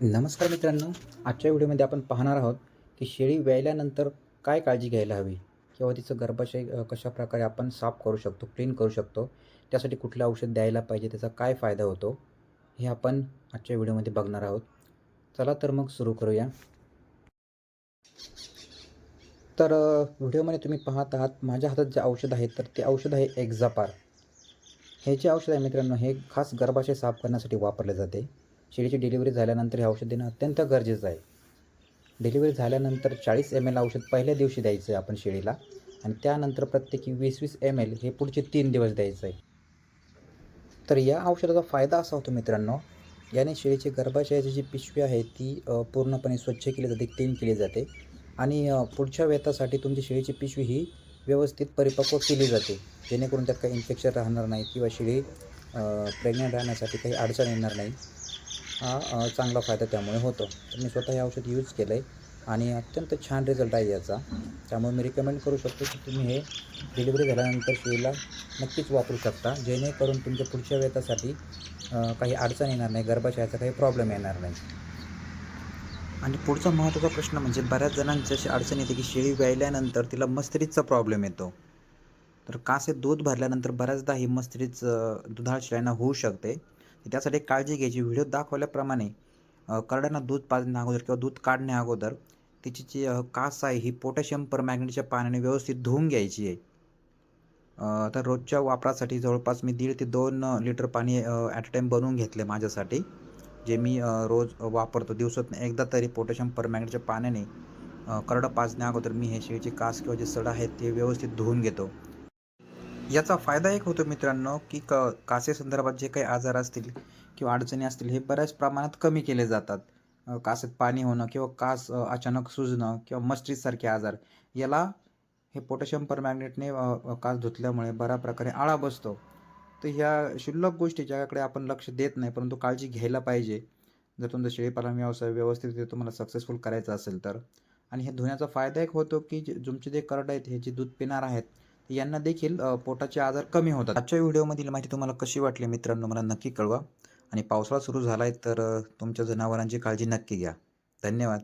नमस्कार मित्रांनो आजच्या व्हिडिओमध्ये आपण पाहणार आहोत की शेळी व्यायल्यानंतर काय काळजी घ्यायला हवी किंवा तिचं गर्भाशय कशा कशाप्रकारे आपण साफ करू शकतो क्लीन करू शकतो त्यासाठी कुठलं औषध द्यायला पाहिजे त्याचा काय फायदा होतो हे आपण आजच्या व्हिडिओमध्ये बघणार आहोत. चला तर मग सुरू करूया. तर व्हिडिओमध्ये तुम्ही पाहत आहात माझ्या हातात जे औषध आहे तर ते औषध आहे एक्झापार हे जे औषध आहे मित्रांनो हे खास गर्भाशय साफ करण्यासाठी वापरले जाते. शेळीची डिलिव्हरी झाल्यानंतर हे औषध देणं अत्यंत गरजेचं आहे. डिलिव्हरी झाल्यानंतर चाळीस एम एल औषध पहिल्या दिवशी द्यायचं आहे आपण शेळीला आणि त्यानंतर प्रत्येकी वीस वीस एम एल हे पुढचे तीन दिवस द्यायचं आहे. तर या औषधाचा फायदा असा होतो मित्रांनो याने शेळीची गर्भाशयाची जी पिशवी आहे ती पूर्णपणे स्वच्छ केली जाते क्लीन केली जाते आणि पुढच्या वेतासाठी तुमची शेळीची पिशवी ही व्यवस्थित परिपक्व केली जाते. जेणेकरून त्यात काही इन्फेक्शन राहणार नाही किंवा शेळी प्रेग्नंट राहण्यासाठी काही अडचण येणार नाही. हा चांगला फायदा त्यामुळे होतो. तर मी स्वतः हे औषध यूज केलं आहे आणि अत्यंत छान रिझल्ट आहे याचा. त्यामुळे मी रिकमेंड करू शकतो की तुम्ही हे डिलिव्हरी झाल्यानंतर शेळीला नक्कीच वापरू शकता. जेणेकरून तुमच्या पुढच्या वेतासाठी काही अडचण येणार नाही गर्भाशयाचा काही प्रॉब्लेम येणार नाही. आणि पुढचा महत्त्वाचा प्रश्न म्हणजे बऱ्याच जणांची अशी अडचण येते की शेळी व्यायल्यानंतर तिला मस्तिष्कचा प्रॉब्लेम येतो. तर कासे दूध भरल्यानंतर बऱ्याचदा ही मस्तिष्क दुधाळ शेळ्यांना होऊ शकते. त्यासाठी काळजी घ्यायची. व्हिडिओ दाखवल्याप्रमाणे करड्यांना दूध पाजण्या अगोदर किंवा दूध काढण्या अगोदर तिची जी कास आहे ही पोटॅशियम परमॅग्नेटच्या पाण्याने व्यवस्थित धुवून घ्यायची आहे. तर रोजच्या वापरासाठी जवळपास मी दीड ते दोन लिटर पाणी ॲट अ टाईम बनवून घेतले माझ्यासाठी जे मी रोज वापरतो. दिवसातून एकदा तरी पोटॅशियम परमॅग्नेटच्या पाण्याने करडं पाजण्या अगोदर मी हे शेळीचे कास किंवा जे सड आहेत ते व्यवस्थित धुवून घेतो. याचा फायदा एक होतो मित्रांनो की क कासेसंदर्भात जे काही आजार असतील किंवा अडचणी असतील हे बऱ्याच प्रमाणात कमी केले जातात. कासेत पाणी होणं किंवा कास अचानक सुजणं किंवा मस्टिससारखे आजार याला हे पोटॅशियम परमॅग्नेटने कास धुतल्यामुळे बऱ्या प्रकारे आळा बसतो. तर ह्या शुल्लक गोष्टी ज्याकडे आपण लक्ष देत नाही परंतु काळजी घ्यायला पाहिजे. जर तुमचा शेळीपालन व्यवसाय व्यवस्थित तुम्हाला सक्सेसफुल करायचा असेल तर. आणि हे धुण्याचा फायदा एक होतो की जे तुमचे जे करड आहेत हे जे दूध पिणार आहेत यांना देखील पोटाचे आजार कमी होतात. आजच्या व्हिडिओमधील माहिती तुम्हाला कशी वाटली मित्रांनो मला नक्की कळवा. आणि पावसाळा सुरू झाला आहे तर तुमच्या जनावरांची काळजी नक्की घ्या. धन्यवाद.